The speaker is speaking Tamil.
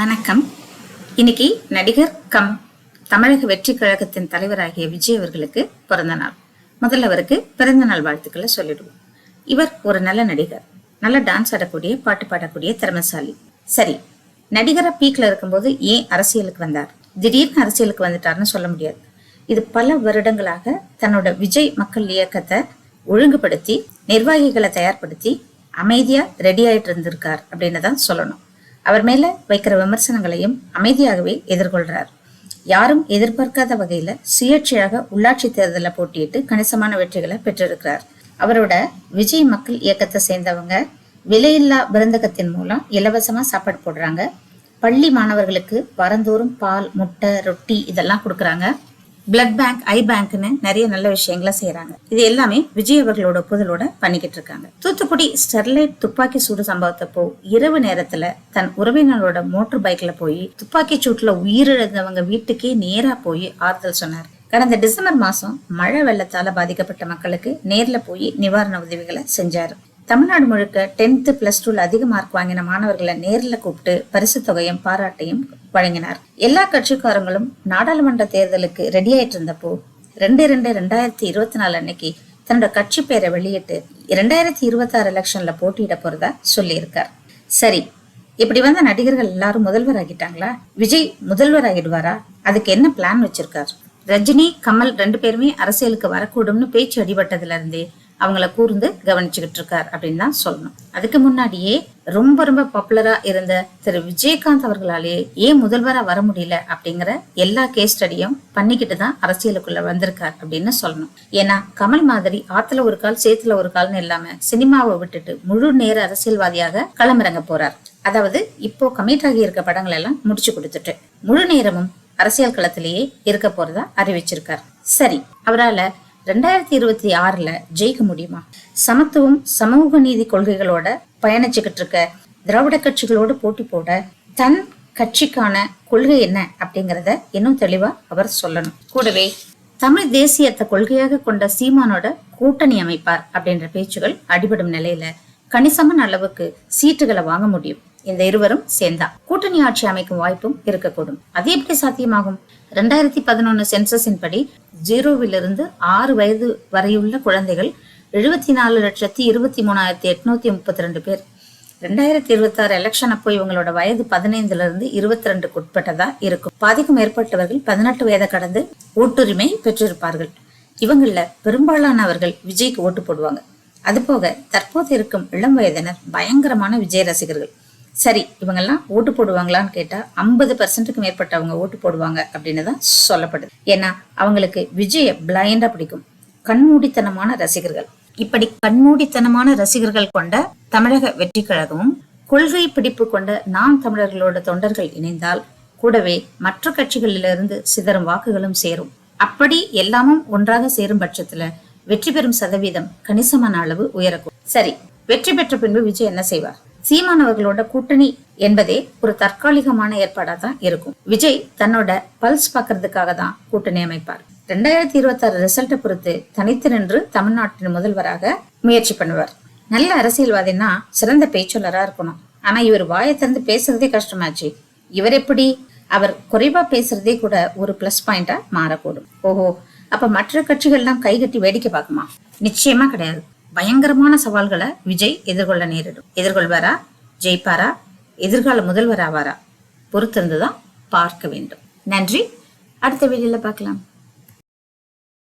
வணக்கம். இன்னைக்கு நடிகர் கம் தமிழக வெற்றி கழகத்தின் தலைவராகிய விஜய் அவர்களுக்கு பிறந்த நாள். முதல்ல அவருக்கு பிறந்த நாள் வாழ்த்துக்களை சொல்லிடுவோம். இவர் ஒரு நல்ல நடிகர் நல்ல டான்ஸ் ஆடக்கூடிய பாட்டு பாடக்கூடிய திறமைசாலி. சரி நடிகரா பீக்ல இருக்கும்போது ஏன் அரசியலுக்கு வந்தார்? திடீர்னு அரசியலுக்கு வந்துட்டார்னு சொல்ல முடியாது. இது பல வருடங்களாக தன்னோட விஜய் மக்கள் இயக்கத்தை ஒழுங்குபடுத்தி நிர்வாகிகளை தயார்படுத்தி அமைதியா ரெடி ஆயிட்டு இருந்திருக்கார் அப்படின்னு தான் சொல்லணும். அவர் மேல வைக்கிற விமர்சனங்களையும் அமைதியாகவே எதிர்கொள்றார். யாரும் எதிர்பார்க்காத வகையில சுயேட்சையாக உள்ளாட்சி தேர்தலில் போட்டியிட்டு கணிசமான வெற்றிகளை பெற்றிருக்கிறார். அவரோட விஜய் மக்கள் இயக்கத்தை சேர்ந்தவங்க விலையில்லா விருந்தகத்தின் மூலம் இலவசமா சாப்பாடு போடுறாங்க. பள்ளி மாணவர்களுக்கு வாரந்தோறும் பால் முட்டை ரொட்டி இதெல்லாம் கொடுக்குறாங்க. பிளட் பேங்க் ஐ பேங்க்னு நிறைய நல்ல விஷயங்களை செய்யறாங்க இது எல்லாமே விஜய் அவர்களோட புதலோட பண்ணிக்கிட்டு இருக்காங்க. தூத்துக்குடி ஸ்டெர்லைட் துப்பாக்கி சூடு சம்பவத்தப்போ இரவு நேரத்துல தன் உறவினரோட மோட்டர் பைக்ல போய் துப்பாக்கி சூட்டுல உயிரிழந்தவங்க வீட்டுக்கே நேரா போய் ஆறுதல் சொன்னார். கடந்த டிசம்பர் மாசம் மழை வெள்ளத்தால பாதிக்கப்பட்ட மக்களுக்கு நேர்ல போய் நிவாரண உதவிகளை செஞ்சாரு. தமிழ்நாடு முழுக்க டென்த்து பிளஸ் டூல அதிக மார்க் வாங்கின மாணவர்களை நேரில் கூப்பிட்டு பரிசு தொகையும் பாராட்டையும் வழங்கினார். எல்லா கட்சிக்காரங்களும் நாடாளுமன்ற தேர்தலுக்கு ரெடி ஆயிட்டு இருந்தப்போ ரெண்டு ரெண்டு ரெண்டாயிரத்தி இருபத்தி நாலு அன்னைக்கு தன்னோட கட்சி பேரை வெளியிட்டு இரண்டாயிரத்தி இருபத்தி ஆறு எலெக்ஷன்ல போட்டியிட போறதா சொல்லியிருக்கார். சரி இப்படி வந்த நடிகர்கள் எல்லாரும் முதல்வர் ஆகிட்டாங்களா? விஜய் முதல்வர் ஆகிடுவாரா? அதுக்கு என்ன பிளான் வச்சிருக்காரு? ரஜினி கமல் ரெண்டு பேருமே அரசியலுக்கு வரக்கூடும்னு பேச்சு அடிபட்டதுல இருந்தே அவங்கள கூர்ந்து கவனிச்சுக்கிட்டு இருக்கார் அப்படின்னு தான் சொல்லணும். அதுக்கு முன்னாடியே ரொம்ப ரொம்ப பாப்புலரா இருந்த திரு விஜயகாந்த் அவர்களாலே ஏன் முதல்வரா வர முடியல அப்படிங்கிற எல்லா கேஸ் ஸ்டடியும் பண்ணிக்கிட்டு தான் அரசியலுக்குள்ள வந்திருக்கார் அப்படின்னு சொல்லணும். ஏன்னா கமல் மாதிரி ஆத்துல ஒரு கால் சேத்துல ஒரு கால்னு இல்லாம சினிமாவை விட்டுட்டு முழு நேர அரசியல்வாதியாக களமிறங்க போறார். அதாவது இப்போ கமிட் ஆகி இருக்க படங்கள் எல்லாம் முடிச்சு கொடுத்துட்டு முழு நேரமும் அரசியல் களத்திலேயே இருக்க போறதா அறிவிச்சிருக்கார். சரி அவரால ரெண்டாயிரத்தி இருபத்தி ஆறுல ஜெயிக்க முடியுமா? சமத்துவம் சமூக நீதி கொள்கைகளோட பயணிச்சுக்கிட்டு இருக்க திராவிட கட்சிகளோடு போட்டி போட தன் கட்சிக்கான கொள்கை என்ன அப்படிங்கறத இன்னும் தெளிவா அவர் சொல்லணும். கூடவே தமிழ் தேசியத்தை கொள்கையாக கொண்ட சீமானோட கூட்டணி அமைப்பார் அப்படின்ற பேச்சுகள் அடிபடும் நிலையில கணிசமான அளவுக்கு சீட்டுகளை வாங்க முடியும். இந்த இருவரும் சேர்ந்தா கூட்டணி ஆட்சி அமைக்கும் வாய்ப்பும் இருக்கக்கூடும். அது எப்படி சாத்தியமாகும்? ரெண்டாயிரத்தி பதினொன்னு சென்சஸின் படி ஜீரோவிலிருந்து ஆறு வயது வரையுள்ள குழந்தைகள் எழுபத்தி நாலு லட்சத்தி இருபத்தி மூணாயிரத்தி எட்நூத்தி முப்பத்தி ரெண்டு பேர். ரெண்டாயிரத்தி இருபத்தி ஆறு எலெக்ஷன் அப்போ இவங்களோட வயது பதினைந்துல இருந்து இருபத்தி ரெண்டுக்கு உட்பட்டதா இருக்கும். பாதிக்கும் மேற்பட்டவர்கள் பதினெட்டு வயதை கடந்து ஓட்டுரிமை பெற்றிருப்பார்கள். இவங்கள பெரும்பாலானவர்கள் விஜய்க்கு ஓட்டு போடுவாங்க. அதுபோக தற்போது இருக்கும் இளம் வயதினர் பயங்கரமான விஜய் ரசிகர்கள். சரி இவங்கெல்லாம் ஓட்டு போடுவாங்களான்னு கேட்டா ஐம்பது பர்சன்ட்டுக்கு மேற்பட்டவங்க ஓட்டு போடுவாங்க அப்படின்னு தான் சொல்லப்படுது. ஏன்னா அவங்களுக்கு விஜய பிளைண்டா பிடிக்கும். கண்மூடித்தனமான ரசிகர்கள். இப்படி கண்மூடித்தனமான ரசிகர்கள் கொண்ட தமிழக வெற்றி கழகமும் கொள்கை பிடிப்பு கொண்ட நாம் தமிழர்களோட தொண்டர்கள் இணைந்தால் கூடவே மற்ற கட்சிகளிலிருந்து சிதறும் வாக்குகளும் சேரும். அப்படி எல்லாமும் ஒன்றாக சேரும் பட்சத்துல வெற்றி பெறும் சதவீதம் கணிசமான அளவு உயரக்கூடும். சரி வெற்றி பெற்ற பின்பு விஜய் என்ன செய்வார்? சீமானவர்களோட கூட்டணி என்பதே ஒரு தற்காலிகமான ஏற்பாடா தான் இருக்கும். விஜய் தன்னோட பல்ஸ் பாக்குறதுக்காக தான் கூட்டணி அமைப்பார். ரெண்டாயிரத்தி இருபத்தி ஆறு ரிசல்ட்டை பொறுத்து தனித்து நின்று தமிழ்நாட்டின் முதல்வராக முயற்சி பண்ணுவார். நல்ல அரசியல்வாதினா சிறந்த பேச்சாளராக இருக்கணும். ஆனா இவர் வாயை திறந்து பேசுறதே கஷ்டமாச்சு. இவர் எப்படி? அவர் குறைவா பேசுறதே கூட ஒரு பிளஸ் பாயிண்டா மாறக்கூடும். ஓஹோ அப்ப மற்ற கட்சிகள்லாம் கைகட்டி வேடிக்கை பார்க்குமா? நிச்சயமா கிடையாது. பயங்கரமான சவால்களை விஜய் எதிர்கொள்ள நேரிடும். எதிர்கொள்வாரா? ஜெயிப்பாரா? எதிர்கால முதல்வர் ஆவாரா பொறுத்திருந்துதான் பார்க்க வேண்டும். நன்றி. அடுத்த வீடியோல பார்க்கலாம்.